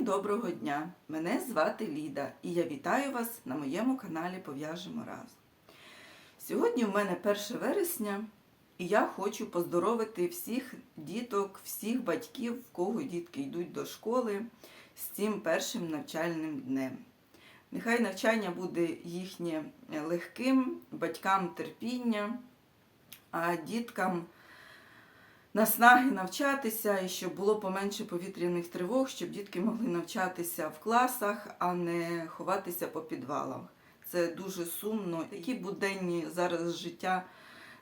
Доброго дня! Мене звати Ліда і я вітаю вас на моєму каналі Пов'яжемо разом. Сьогодні у мене 1 вересня, і я хочу поздоровити всіх діток, всіх батьків, в кого дітки йдуть до школи з цим першим навчальним днем. Нехай навчання буде їхнє легким, батькам терпіння, а діткам наснаги навчатися і щоб було поменше повітряних тривог, щоб дітки могли навчатися в класах, а не ховатися по підвалах. Це дуже сумно. Такі буденні зараз життя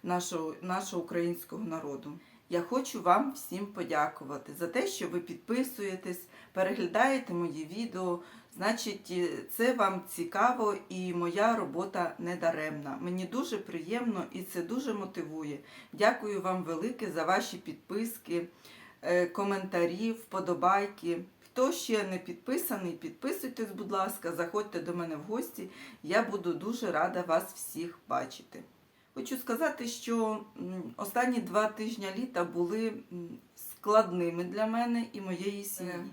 нашого, нашого українського народу. Я хочу вам всім подякувати за те, що ви підписуєтесь, переглядаєте мої відео. Значить, це вам цікаво і моя робота не даремна. Мені дуже приємно і це дуже мотивує. Дякую вам велике за ваші підписки, е, коментарі, вподобайки. Хто ще не підписаний, підписуйтесь, будь ласка, заходьте до мене в гості. Я буду дуже рада вас всіх бачити. Хочу сказати, що останні два тижні літа були складними для мене і моєї сім'ї.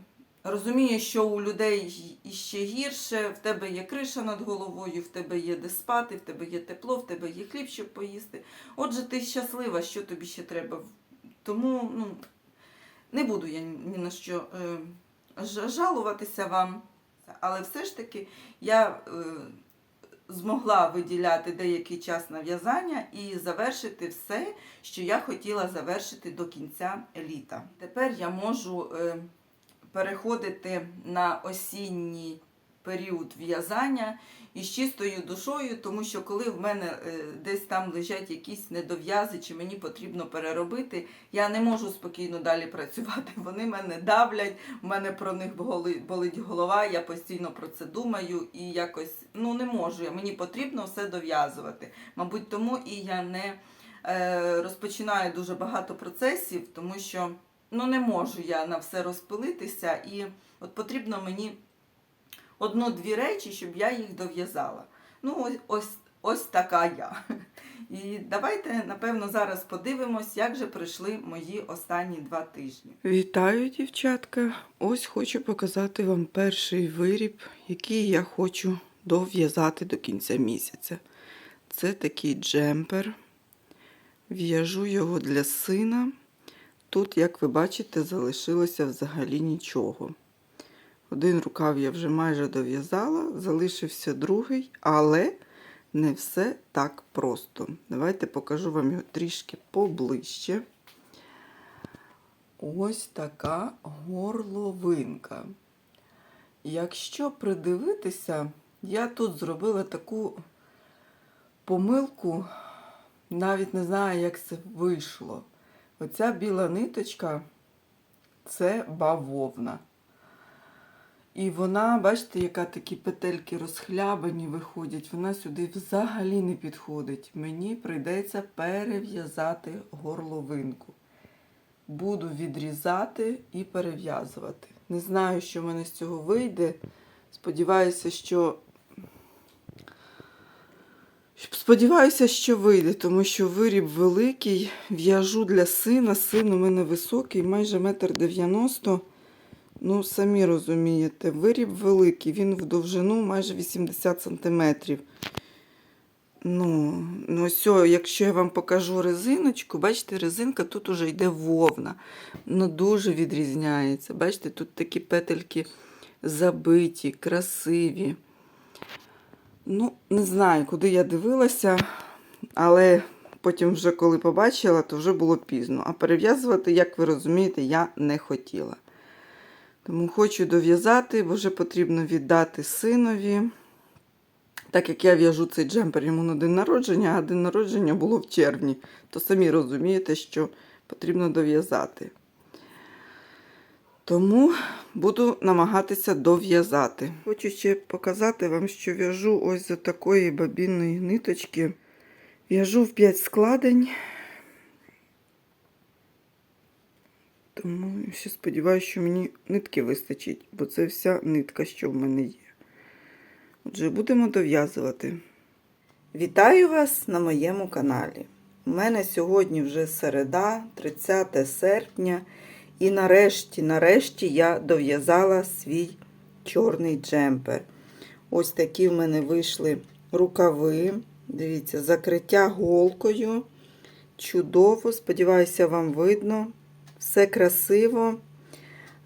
Розумію, що у людей іще гірше, в тебе є криша над головою, в тебе є де спати, в тебе є тепло, в тебе є хліб, щоб поїсти. Отже, ти щаслива, що тобі ще треба. Тому ну, не буду я ні на що е, жалуватися вам. Але все ж таки я е, змогла виділяти деякий час на в'язання і завершити все, що я хотіла завершити до кінця літа. Тепер я можу е, переходити на осінній період в'язання із чистою душою, тому що коли в мене е, десь там лежать якісь недов'язи, чи мені потрібно переробити, я не можу спокійно далі працювати. Вони мене давлять, в мене про них болить голова, я постійно про це думаю і якось ну не можу. Мені потрібно все дов'язувати. Мабуть, тому і я не е, розпочинаю дуже багато процесів, тому що ну не можу я на все розпилитися, і от потрібно мені одну-дві речі, щоб я їх дов'язала. Ну, ось, ось, така я. І давайте, напевно, зараз подивимось, як же пройшли мої останні два тижні. Вітаю, дівчатка! Ось хочу показати вам перший виріб, який я хочу дов'язати до кінця місяця. Це такий джемпер. В'яжу його для сина. Тут, як ви бачите, залишилося взагалі нічого. Один рукав я вже майже дов'язала, залишився другий, але не все так просто. Давайте покажу вам його трішки поближче. Ось така горловинка. Якщо придивитися, я тут зробила таку помилку, навіть не знаю, як це вийшло. Оця біла ниточка це бавовна. І вона, бачите, яка такі петельки розхлябані виходять, вона сюди взагалі не підходить. Мені прийдеться перев'язати горловинку. Буду відрізати і перев'язувати. Не знаю, що в мене з цього вийде. Сподіваюся, що. Сподіваюся, що вийде, тому що виріб великий. В'яжу для сина. Син у мене високий, майже метр дев'яносто. Ну, самі розумієте, виріб великий, він в довжину майже 80 сантиметрів. Ну, ну ось, якщо я вам покажу резиночку, бачите, резинка тут уже йде вовна. Ну, дуже відрізняється. Бачите, тут такі петельки забиті, красиві. Ну, не знаю, куди я дивилася, але потім, вже коли побачила, то вже було пізно. А перев'язувати, як ви розумієте, я не хотіла. Тому хочу дов'язати, бо вже потрібно віддати синові. Так як я в'яжу цей джемпер йому на день народження, а день народження було в червні, то самі розумієте, що потрібно дов'язати. Тому буду намагатися дов'язати. Хочу ще показати вам, що в'яжу ось за такої бабінної ниточки. В'яжу в 5 складень. Тому ще сподіваюся, що мені нитки вистачить, бо це вся нитка, що в мене є. Отже, будемо дов'язувати. Вітаю вас на моєму каналі. У мене сьогодні вже середа, 30 серпня, І нарешті, нарешті я дов'язала свій чорний джемпер. Ось такі в мене вийшли рукави. Дивіться, закриття голкою. Чудово, сподіваюся, вам видно. Все красиво.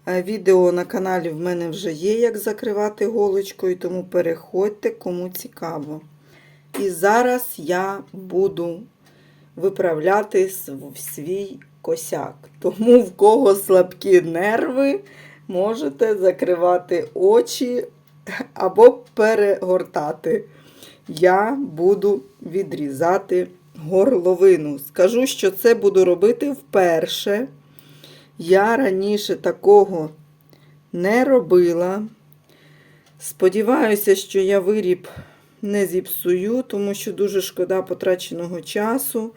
Е, Відео на каналі в мене вже є, як закривати голочкою, тому переходьте, кому цікаво. І зараз я буду виправляти свій косяк. Тому в кого слабкі нерви, можете закривати очі або перегортати. Я буду відрізати горловину. Скажу, що це буду робити вперше. Я раніше такого не робила. Сподіваюся, що я виріб не зіпсую, тому що дуже шкода потраченого часу,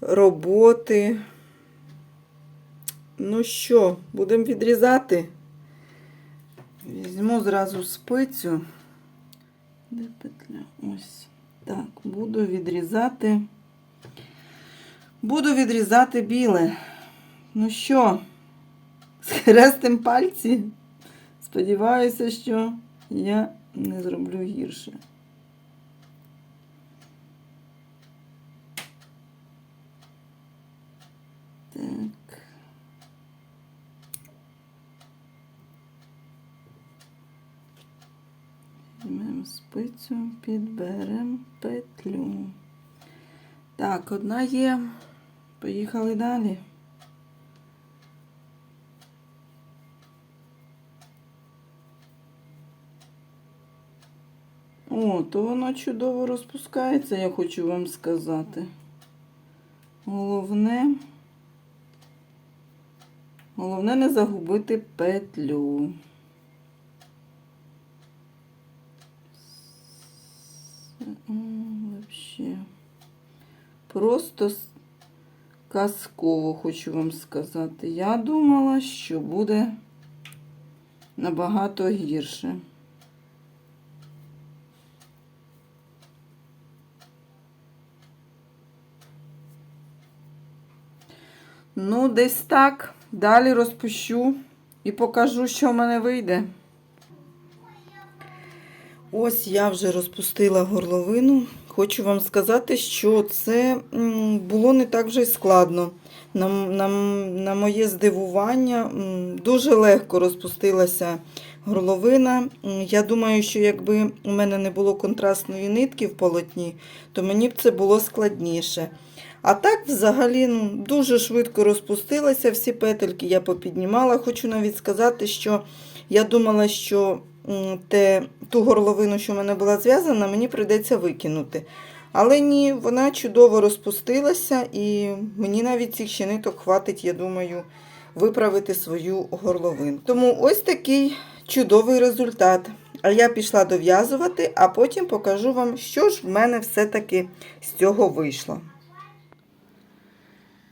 роботи. Ну що, будемо відрізати? Візьму зразу спицю. Де петля? Ось. Так, буду відрізати. Буду відрізати біле. Ну що, схрестим пальці. Сподіваюся, що я не зроблю гірше. Так. Спицю, підберемо петлю. Так, одна є. Поїхали далі. О, то воно чудово розпускається, я хочу вам сказати. Головне, головне не загубити петлю. Вообще. Просто казково хочу вам сказати. Я думала, що буде набагато гірше. Ну, десь так. Далі розпущу і покажу, що в мене вийде. Ось я вже розпустила горловину. Хочу вам сказати, що це було не так вже й складно. На, на, на моє здивування дуже легко розпустилася горловина. Я думаю, що якби у мене не було контрастної нитки в полотні, то мені б це було складніше. А так, взагалі, ну, дуже швидко розпустилася всі петельки, я попіднімала. Хочу навіть сказати, що я думала, що те, ту горловину, що в мене була зв'язана, мені прийдеться викинути. Але ні, вона чудово розпустилася, і мені навіть цих ще ниток хватить, я думаю, виправити свою горловину. Тому ось такий чудовий результат. А я пішла дов'язувати, а потім покажу вам, що ж в мене все-таки з цього вийшло.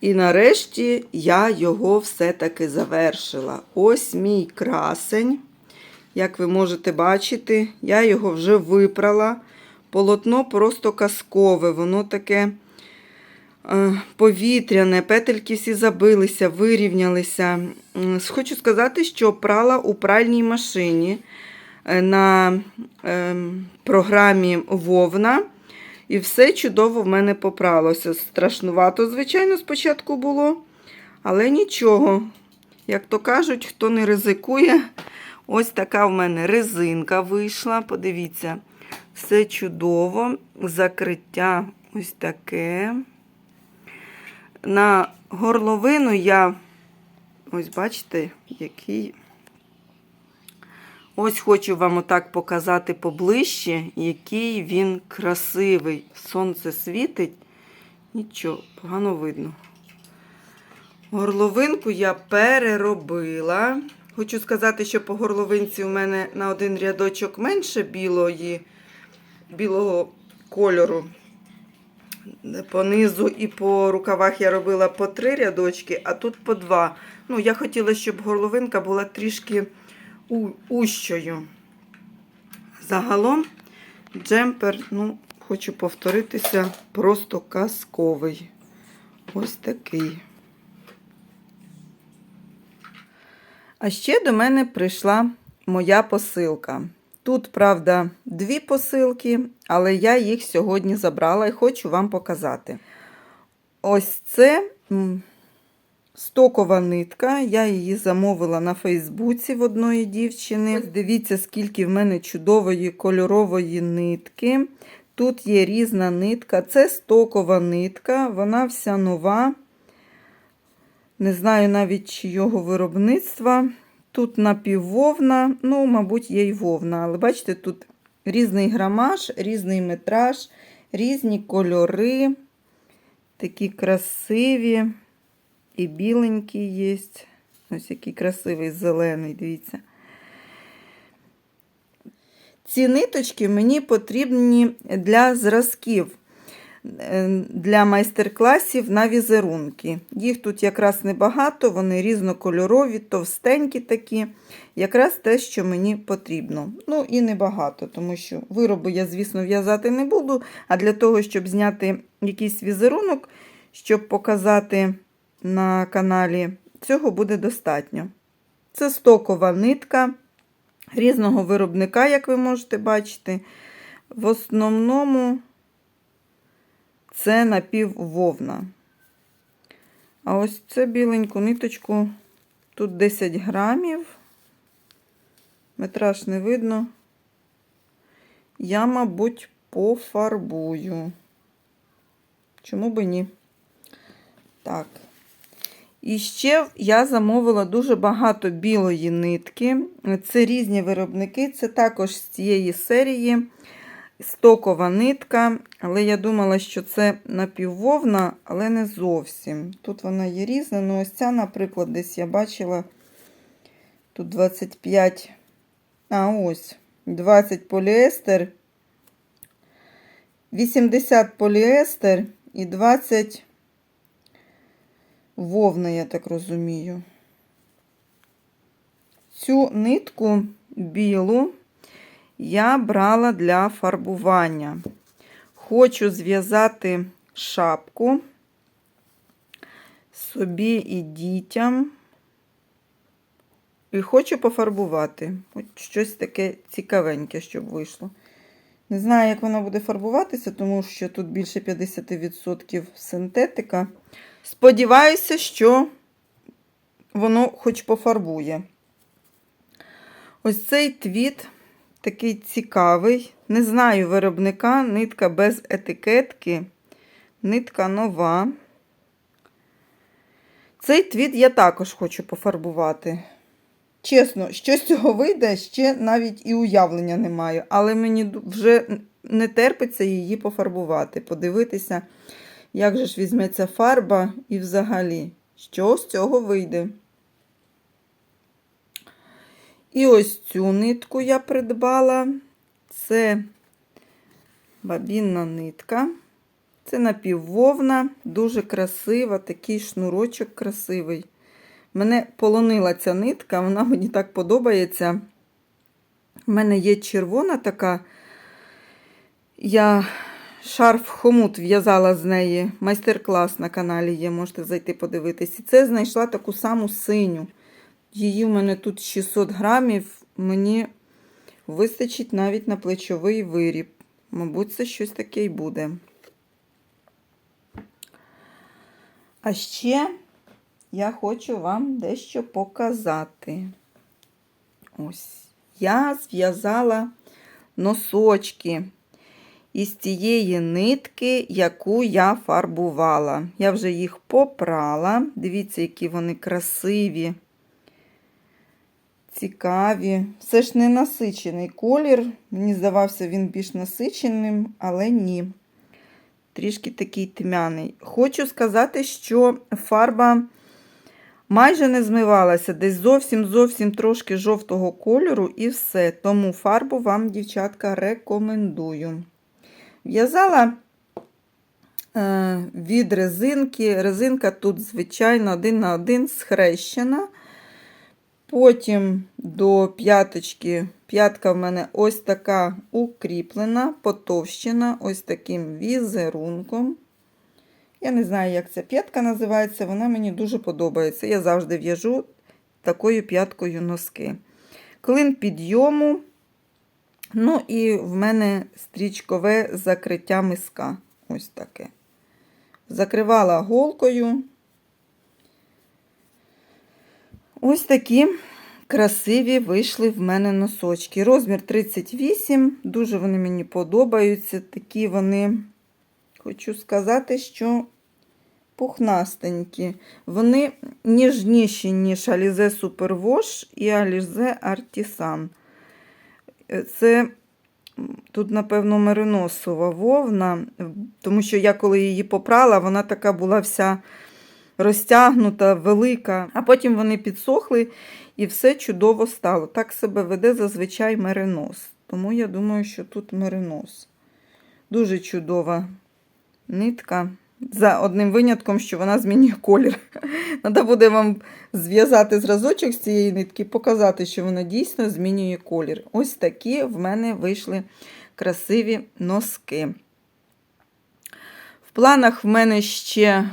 І нарешті я його все-таки завершила. Ось мій красень. Як ви можете бачити, я його вже випрала. Полотно просто казкове, воно таке е, повітряне, петельки всі забилися, вирівнялися. Хочу сказати, що прала у пральній машині е, на е, програмі Вовна. І все чудово в мене попралося. Страшнувато, звичайно, спочатку було, але нічого. Як то кажуть, хто не ризикує, ось така в мене резинка вийшла. Подивіться, все чудово. Закриття ось таке. На горловину я, ось бачите, який. Ось хочу вам отак показати поближче, який він красивий. Сонце світить. Нічого, погано видно. Горловинку я переробила. Хочу сказати, що по горловинці у мене на один рядочок менше білої, білого кольору. По низу і по рукавах я робила по три рядочки, а тут по два. Ну, я хотіла, щоб горловинка була трішки ущою. Загалом джемпер, ну, хочу повторитися, просто казковий. Ось такий. А ще до мене прийшла моя посилка. Тут, правда, дві посилки, але я їх сьогодні забрала і хочу вам показати. Ось це стокова нитка. Я її замовила на Фейсбуці в одної дівчини. Ось дивіться, скільки в мене чудової кольорової нитки. Тут є різна нитка. Це стокова нитка, вона вся нова. Не знаю навіть чийого виробництва. Тут напіввовна, ну, мабуть, є й вовна. Але бачите, тут різний грамаж, різний метраж, різні кольори. Такі красиві. І біленькі є. Ось який красивий зелений, дивіться. Ці ниточки мені потрібні для зразків, для майстер-класів на візерунки. Їх тут якраз небагато, вони різнокольорові, товстенькі такі. Якраз те, що мені потрібно. Ну і небагато, тому що вироби я, звісно, в'язати не буду. А для того, щоб зняти якийсь візерунок, щоб показати на каналі, цього буде достатньо. Це стокова нитка різного виробника, як ви можете бачити. В основному це напіввовна. А ось це біленьку ниточку, тут 10 грамів. Метраж не видно. Я, мабуть, пофарбую. Чому би ні? Так. І ще я замовила дуже багато білої нитки. Це різні виробники, це також з цієї серії стокова нитка. Але я думала, що це напіввовна, але не зовсім. Тут вона є різна. Ну, ось ця, наприклад, десь я бачила тут 25. А, ось 20 поліестер, 80 поліестер і 20 вовна, я так розумію. Цю нитку білу я брала для фарбування. Хочу зв'язати шапку собі і дітям. І хочу пофарбувати. От щось таке цікавеньке, щоб вийшло. Не знаю, як вона буде фарбуватися, тому що тут більше 50% синтетика. Сподіваюся, що воно хоч пофарбує. Ось цей твіт такий цікавий. Не знаю виробника, нитка без етикетки, нитка нова. Цей твіт я також хочу пофарбувати. Чесно, що з цього вийде, ще навіть і уявлення не маю, але мені вже не терпиться її пофарбувати, подивитися, як же ж візьметься фарба і взагалі, що з цього вийде. І ось цю нитку я придбала. Це бабінна нитка. Це напіввовна, дуже красива, такий шнурочок красивий. Мене полонила ця нитка, вона мені так подобається. У мене є червона така. Я шарф хомут в'язала з неї. Майстер-клас на каналі є, можете зайти подивитись. І це знайшла таку саму синю. Її в мене тут 600 грамів. Мені вистачить навіть на плечовий виріб. Мабуть, це щось таке й буде. А ще я хочу вам дещо показати. Ось я зв'язала носочки із тієї нитки, яку я фарбувала. Я вже їх попрала. Дивіться, які вони красиві, цікаві. Все ж не насичений колір. Мені здавався, він більш насиченим, але ні. Трішки такий тьмяний. Хочу сказати, що фарба майже не змивалася, десь зовсім-зовсім трошки жовтого кольору і все. Тому фарбу вам, дівчатка, рекомендую. В'язала е, від резинки. Резинка тут, звичайно, один на один схрещена. Потім до п'яточки. П'ятка в мене ось така укріплена, потовщена, ось таким візерунком. Я не знаю, як ця п'ятка називається, вона мені дуже подобається. Я завжди в'яжу такою п'яткою носки. Клин підйому. Ну і в мене стрічкове закриття миска. Ось таке. Закривала голкою. Ось такі красиві вийшли в мене носочки. Розмір 38, дуже вони мені подобаються. Такі вони, хочу сказати, що пухнастенькі. Вони ніжніші, ніж Alize Superwash і Alize Artisan. Це тут, напевно, мериносова вовна, тому що я коли її попрала, вона така була вся розтягнута, велика, а потім вони підсохли і все чудово стало. Так себе веде зазвичай меринос. Тому я думаю, що тут меринос. Дуже чудова нитка. За одним винятком, що вона змінює колір. Треба буде вам зв'язати зразочок з цієї нитки показати, що вона дійсно змінює колір. Ось такі в мене вийшли красиві носки. В планах в мене ще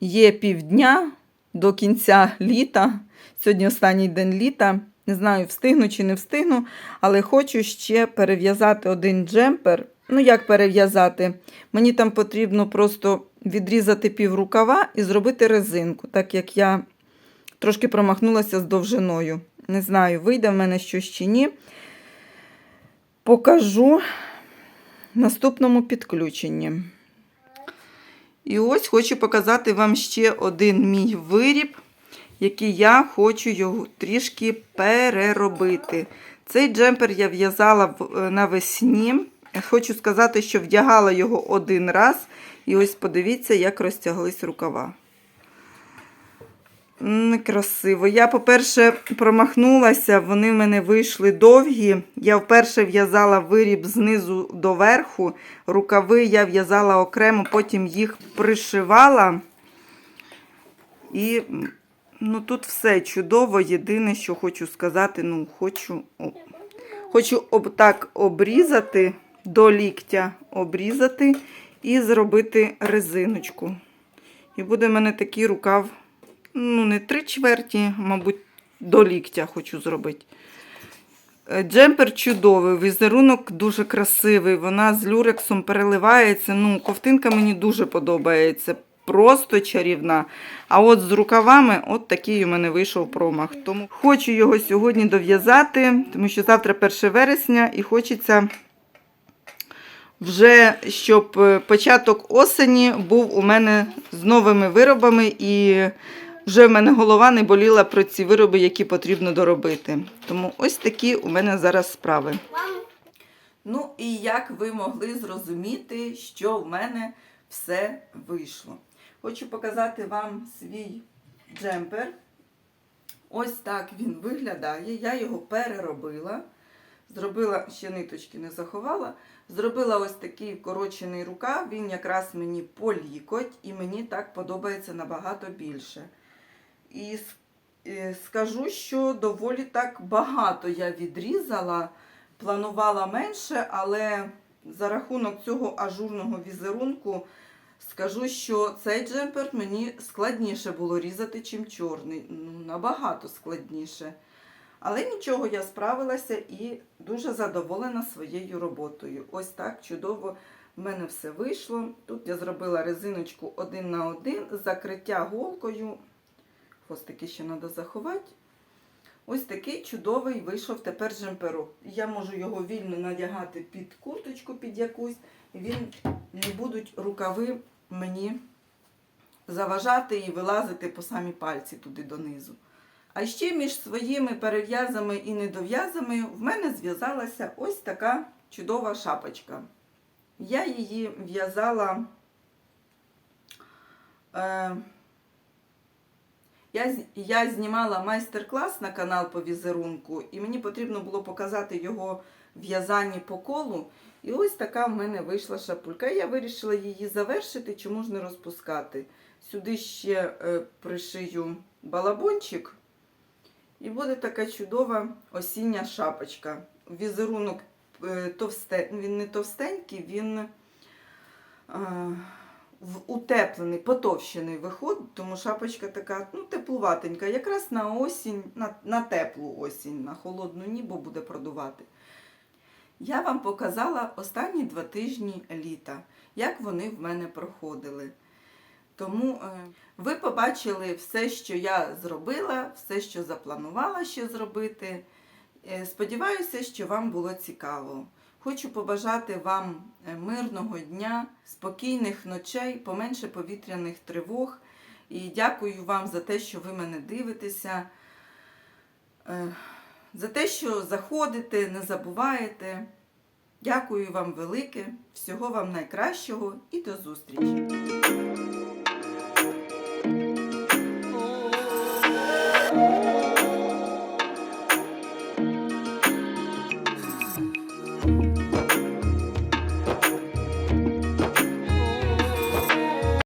є півдня до кінця літа. Сьогодні останній день літа. Не знаю, встигну чи не встигну, але хочу ще перев'язати один джемпер. Ну, як перев'язати? Мені там потрібно просто відрізати пів рукава і зробити резинку, так як я трошки промахнулася з довжиною. Не знаю, вийде в мене щось чи ні. Покажу в наступному підключенні. І ось хочу показати вам ще один мій виріб, який я хочу його трішки переробити. Цей джемпер я в'язала е, навесні. Хочу сказати, що вдягала його один раз. І ось подивіться, як розтяглись рукава. М, Красиво. Я, по-перше, промахнулася, вони в мене вийшли довгі. Я вперше в'язала виріб знизу до верху. Рукави я в'язала окремо, потім їх пришивала. І ну, тут все чудово. Єдине, що хочу сказати, ну, хочу, хочу об, так обрізати до ліктя, обрізати і зробити резиночку. І буде в мене такий рукав, ну, не три чверті, мабуть, до ліктя хочу зробити. Е, Джемпер чудовий, візерунок дуже красивий. Вона з люрексом переливається. Ну, ковтинка мені дуже подобається. Просто чарівна. А от з рукавами, от такий у мене вийшов промах. Тому хочу його сьогодні дов'язати, тому що завтра 1 вересня і хочеться вже, щоб е, початок осені був у мене з новими виробами, і вже в мене голова не боліла про ці вироби, які потрібно доробити. Тому ось такі у мене зараз справи. Ну і як ви могли зрозуміти, що в мене все вийшло. Хочу показати вам свій джемпер. Ось так він виглядає. Я його переробила. Зробила, ще ниточки не заховала. Зробила ось такий вкорочений рукав. Він якраз мені по лікоть, і мені так подобається набагато більше. І е, скажу, що доволі так багато я відрізала. Планувала менше, але за рахунок цього ажурного візерунку скажу, що цей джемпер мені складніше було різати, чим чорний. Ну, набагато складніше. Але нічого, я справилася і дуже задоволена своєю роботою. Ось так чудово в мене все вийшло. Тут я зробила резиночку один на один, закриття голкою. Хвостики ще треба заховати. Ось такий чудовий вийшов тепер джемперок. Я можу його вільно надягати під курточку, під якусь. Він не будуть рукави мені заважати і вилазити по самі пальці туди донизу. А ще між своїми перев'язами і недов'язами в мене зв'язалася ось така чудова шапочка. Я її в'язала. Е, я, я знімала майстер-клас на канал по візерунку, і мені потрібно було показати його в'язанні по колу. І ось така в мене вийшла шапулька. Я вирішила її завершити, чому ж не розпускати. Сюди ще е, пришию балабончик, і буде така чудова осіння шапочка. Візерунок е, товсте, він не товстенький, він е, в утеплений, потовщений виходить, тому шапочка така ну, теплуватенька. Якраз на осінь, на, на теплу осінь, на холодну нібо буде продувати. Я вам показала останні два тижні літа, як вони в мене проходили. Тому е, ви побачили все, що я зробила, все, що запланувала ще зробити. Е, Сподіваюся, що вам було цікаво. Хочу побажати вам е, мирного дня, спокійних ночей, поменше повітряних тривог. І дякую вам за те, що ви мене дивитеся, е, за те, що заходите, не забуваєте. Дякую вам велике, всього вам найкращого і до зустрічі!